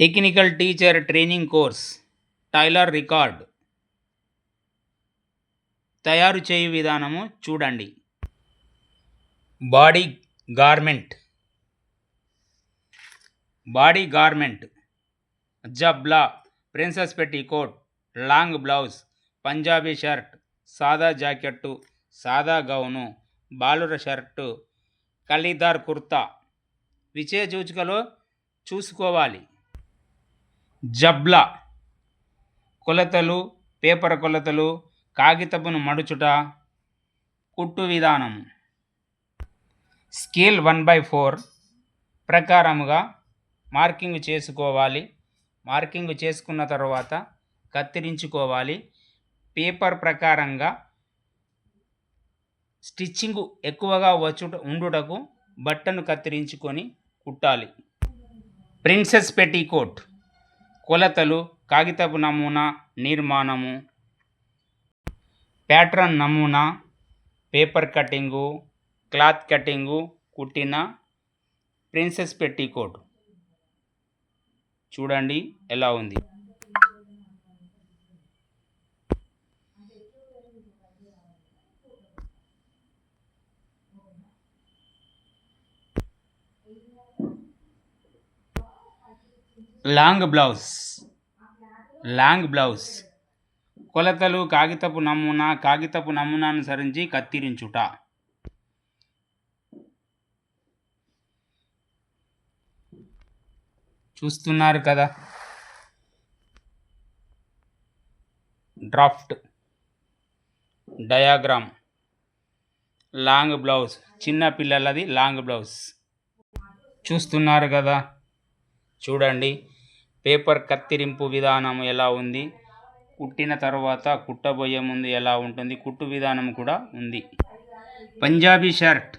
Technical teacher training course tailor record. తయారు చేయు విధానము చూడండి. Body garment. Body garment. జబ్లా princess petticoat long blouse Punjabi shirt సాదా jacket సాదా గౌను బాలుర షర్టు కలీదార్ కుర్తా. విచే చూచుకలో చూసుకోవాలి. జబ్లా కొలతలు పేపర్ కొలతలు కాగితపును మడుచుట కుట్టు విధానం. స్కేల్ వన్ బై ఫోర్ ప్రకారముగా మార్కింగ్ చేసుకోవాలి. మార్కింగ్ చేసుకున్న తర్వాత కత్తిరించుకోవాలి. పేపర్ ప్రకారంగా స్టిచ్చింగ్ ఎక్కువగా వచ్చుట ఉండుటకు బట్టను కత్తిరించుకొని కుట్టాలి. ప్రిన్సెస్ పెట్టికోట్ కొలతలు కాగితపు నమూనా నిర్మాణము. ప్యాట్రన్ నమూనా పేపర్ కటింగు క్లాత్ కటింగు కుట్టిన ప్రిన్సెస్ పెట్టికోట్ చూడండి ఎలా ఉంది. Long blouse. Long blouse. కొలతలు కాగితపు నమూనా కాగితపు నమూనా అనుసరించి కత్తిరించుట. చూస్తున్నారు కదా. డ్రాఫ్ట్. డయాగ్రామ్. Long blouse. చిన్న పిల్లలది లాంగ్ బ్లౌజ్. చూస్తున్నారు కదా. చూడండి. పేపర్ కత్తిరింపు విధానం ఎలా ఉంది? కుట్టిన తర్వాత కుట్టబోయే ముందు ఎలా ఉంటుంది? కుట్టు విధానం కూడా ఉంది. పంజాబీ షర్ట్.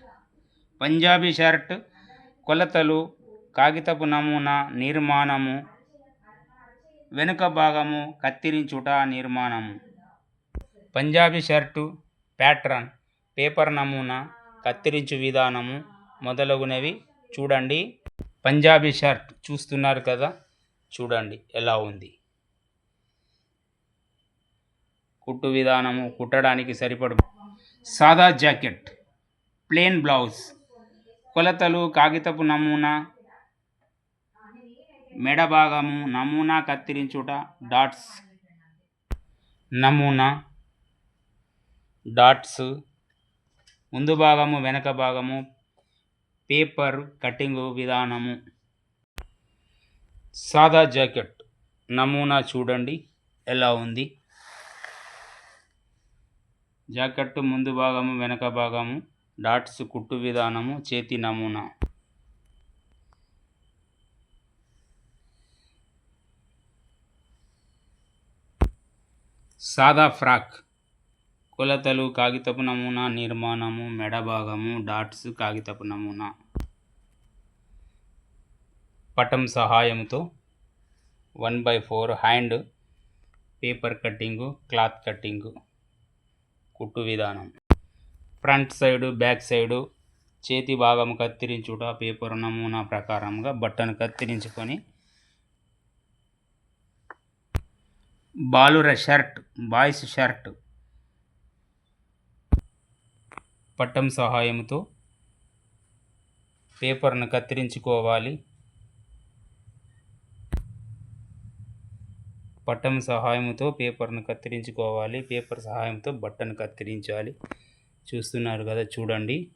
పంజాబీ షర్ట్ కొలతలు కాగితపు నమూనా నిర్మాణము వెనుక భాగము కత్తిరించుట నిర్మాణము. పంజాబీ షర్టు ప్యాట్రన్ పేపర్ నమూనా కత్తిరించు విధానము మొదలగునవి చూడండి. పంజాబీ షర్ట్. చూస్తున్నారు కదా చూడండి ఎలా ఉంది. కుట్టు విధానము కుట్టడానికి సరిపడు. సాదా జాకెట్ ప్లేన్ బ్లౌజ్ కొలతలు కాగితపు నమూనా మెడ భాగము నమూనా కత్తిరించుట డాట్స్ నమూనా డాట్స్ ముందు భాగము వెనక భాగము పేపర్ కటింగ్ విధానము. సాదా జాకెట్ నమూనా చూడండి. ఎలా ఉంది? జాకెట్ ముందు భాగము వెనక భాగము డాట్స్ కుట్టు విధానము చేతి నమూనా. సాదా ఫ్రాక్ కొలతలు కాగితపు నమూనా నిర్మాణము మెడ భాగము డాట్స్ కాగితపు నమూనా. పటం సహాయంతో one by four hand paper cutting cloth cutting కుట్టు విధానం. ఫ్రంట్ సైడు బ్యాక్ సైడు చేతి భాగం కత్తిరించుట పేపర్ నమూనా ప్రకారంగా బట్టను కత్తిరించుకొని బాలుర షర్ట్ బాయ్స్ షర్ట్ పట్టం సహాయంతో పేపర్ను కత్తిరించుకోవాలి. పట్టం సహాయంతో పేపర్ను కత్తిరించుకోవాలి. పేపర్ సహాయంతో బట్టను కత్తిరించాలి. చూస్తున్నారు కదా చూడండి.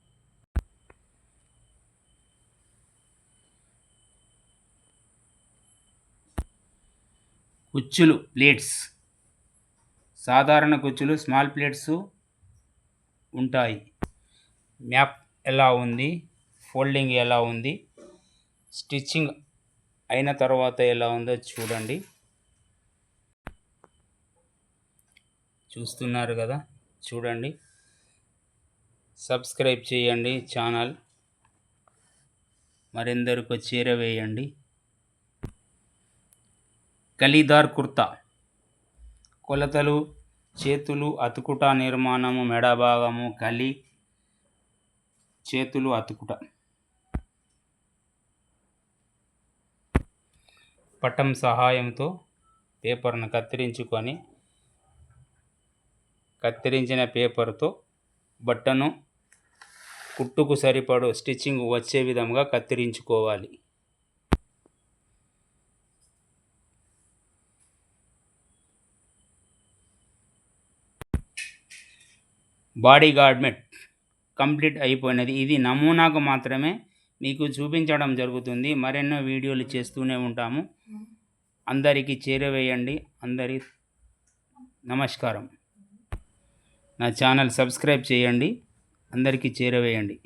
కుచ్చులు ప్లేట్స్. సాధారణ కుచ్చులు స్మాల్ ప్లేట్స్ ఉంటాయి. మ్యాప్ ఎలా ఉంది? ఫోల్డింగ్ ఎలా ఉంది? స్టిచ్చింగ్ అయిన తర్వాత ఎలా ఉందో చూడండి. చూస్తున్నారు కదా చూడండి. సబ్స్క్రైబ్ చేయండి ఛానల్. మరెందరికో చేరవేయండి కలీదార్ కుర్తా. కొలతలు చేతులు అతుకుట నిర్మాణము మెడ భాగము కలి చేతులు అతుకుట. పటం సహాయంతో పేపర్ను కత్తిరించుకొని కత్తిరించిన పేపర్తో బట్టను కుట్టుకు సరిపడు స్టిచ్చింగ్ వచ్చే విధంగా కత్తిరించుకోవాలి. Body గార్డ్మెట్ complete అయిపోయినది. ఇది నమూనాకు మాత్రమే మీకు చూపించడం జరుగుతుంది. మరెన్నో వీడియోలు చేస్తూనే ఉంటాము. అందరికీ చేరవేయండి. అందరి నమస్కారం. నా ఛానల్ సబ్స్క్రైబ్ చేయండి. అందరికీ చేరవేయండి.